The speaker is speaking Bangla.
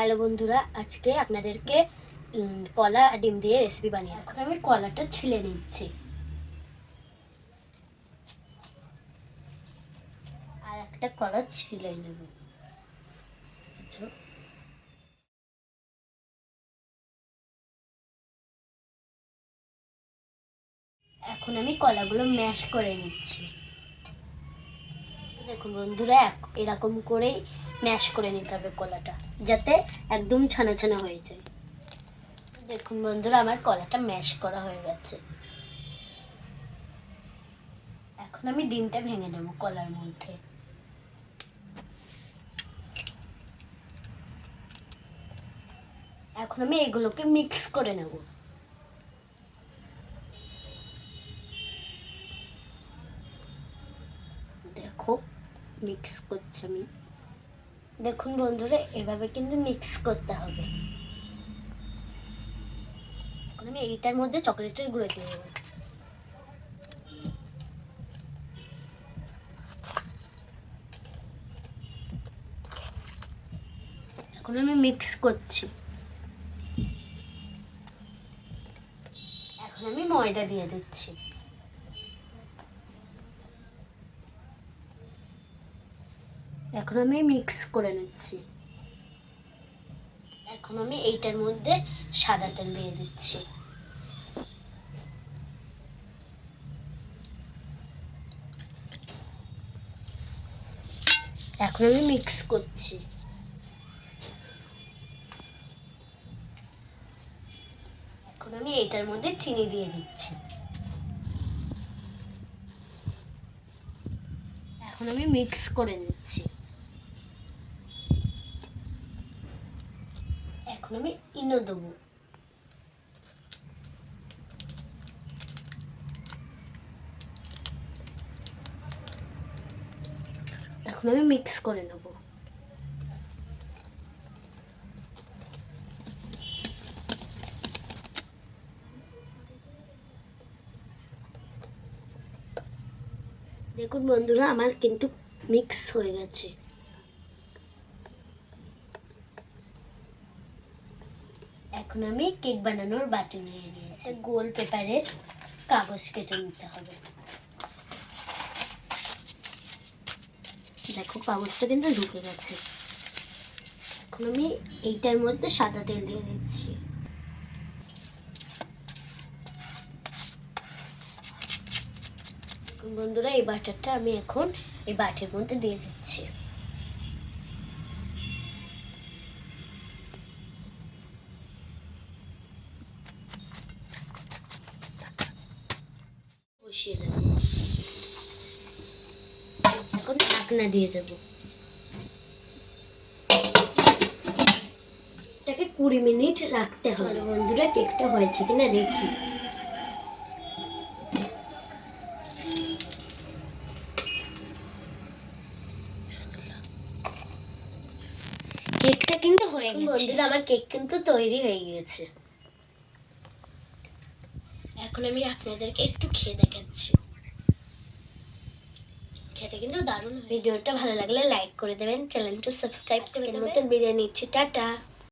হ্যালো বন্ধুরা, আজকে আপনাদেরকে কলা আর ডিম দিয়ে রেসিপি বানিয়ে এখন আমি কলাটা ছিলে নিচ্ছি। আর একটা কলা ছিলে নেব। আচ্ছা। এখন আমি কলাগুলো ম্যাশ করে নিচ্ছি। দেখুন বন্ধুরা এরকম করেই ম্যাশ করে নিতে হবে কলাটা, যাতে একদম ছানা ছানা হয়ে যায়। দেখুন বন্ধুরা, আমার কলাটা ম্যাশ করা হয়ে গেছে। এখন আমি ডিমটা ভেঙে নেব কলার মধ্যে। এখন আমি এগুলোকে মিক্স করে নেব। দেখো, মিক্স করছি আমি। দেখুন বন্ধুরা, এভাবে কিন্তু মিক্স করতে হবে। এখন আমি এইটার মধ্যে চকলেটের গুঁড়ো দিয়ে দেবো। এখন আমি মিক্স করছি। এখন আমি ময়দা দিয়ে দিচ্ছি। এখন আমি মিক্স করে নিচ্ছি। এখন আমি এইটার মধ্যে সাদা তেল দিয়ে দিচ্ছি। এখন আমি মিক্স করছি। এখন আমি এইটার মধ্যে চিনি দিয়ে দিচ্ছি। এখন আমি মিক্স করে নিচ্ছি। এখন আমি ইনো দেবো। এখন আমি মিক্স করে নেব। দেখুন বন্ধুরা, আমার কিন্তু মিক্স হয়ে গেছে। এখন আমি কেক বানানোর বাটি নিয়ে নিয়েছি। গোল পেপারের কাগজ কেটে নিতে হবে। দেখো, কাগজটা কিন্তু ঢুকে গেছে। এখন আমি এইটার মধ্যে সাদা তেল দিয়ে দিচ্ছি। বন্ধুরা, এই বাটারটা আমি এখন এই বাটির মধ্যে দিয়ে দিচ্ছি। বসিয়ে দেব। এখন ঢাকনা দিয়ে দেব। এটাকে কুড়ি মিনিট রাখতে হবে। বন্ধুরা কেকটা হয়েছে কিনা দেখি। কেকটা কিন্তু হয়ে গেছে। বন্ধুরা আমার কেক কিন্তু তৈরি হয়ে গিয়েছে। এখন আমি আপনাদেরকে একটু খেয়ে দেখাচ্ছি। খেতে কিন্তু দারুণ ভিডিওটা ভালো লাগলে লাইক করে দেবেন চ্যানেলটা সাবস্ক্রাইব করে মতন বিরিয়ানি নিচ্ছি টাটা।